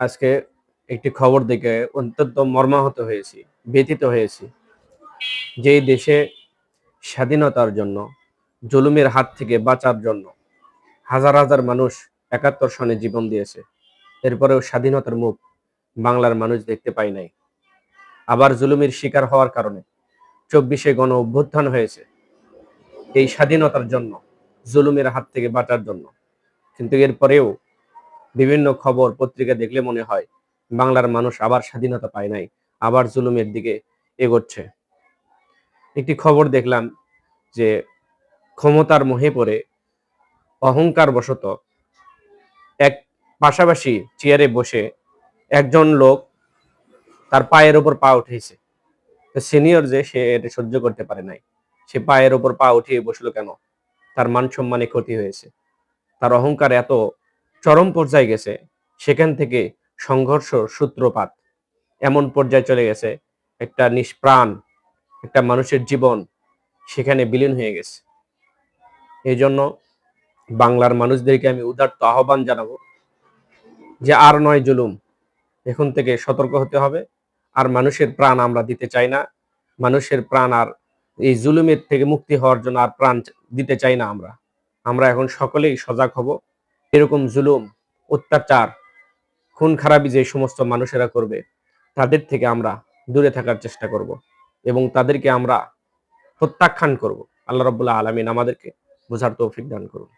আজকে একটি খবর দেখে অত্যন্ত মর্মাহত হয়েছি, ব্যথিত হয়েছি। যেই দেশে স্বাধীনতার জন্য, জুলুমের হাত থেকে বাঁচার জন্য হাজার হাজার মানুষ একাত্তর সনে জীবন দিয়েছে, এরপরেও স্বাধীনতার মুখ বাংলার মানুষ দেখতে পায় নাই। আবার জুলুমের শিকার হওয়ার কারণে চব্বিশে গণ অভ্যুত্থান হয়েছে। এই স্বাধীনতার জন্য, জুলুমের হাত থেকে বাঁচার জন্য। কিন্তু এরপরেও বিভিন্ন খবর, পত্রিকা দেখলে মনে হয় বাংলার মানুষ আবার স্বাধীনতা পায় নাই, আবার জুলুমের দিকে এগোচ্ছে। একটি খবর দেখলাম যে ক্ষমতার মোহে পড়ে অহংকার বশত এক পাশাপাশি চেয়ারে বসে একজন লোক তার পায়ের ওপর পা উঠেছে। সিনিয়র যে, সে এটা সহ্য করতে পারে নাই। সে পায়ের ওপর পা উঠিয়ে বসল কেন? তার মান সম্মানে ক্ষতি হয়েছে। তার অহংকার এত চরম পর্যায়ে গেছে। সেখান থেকে সংঘর্ষ সূত্রপাত। এমন পর্যায়ে চলে গেছে, একটা নিষ্প্রাণ, একটা মানুষের জীবন সেখানে বিলীন হয়ে গেছে। এই জন্য বাংলার মানুষদেরকে আমি উদার্ত আহ্বান জানাব যে আর নয় জুলুম, এখন থেকে সতর্ক হতে হবে। আর মানুষের প্রাণ আমরা দিতে চাই না। মানুষের প্রাণ আর এই জুলুমের থেকে মুক্তি হওয়ার জন্য আর প্রাণ দিতে চাই না আমরা। আমরা এখন সকলেই সজাগ হব। এরকম জুলুম, অত্যাচার খুন খারাপি যে সমস্ত মানুষেরা করবে, তাদের থেকে আমরা দূরে থাকার চেষ্টা করব এবং তাদেরকে আমরা প্রত্যাখ্যান করব। আল্লাহ রবুল্লাহ আলমিন আমাদেরকে বোঝার তৌফিক দান করুন।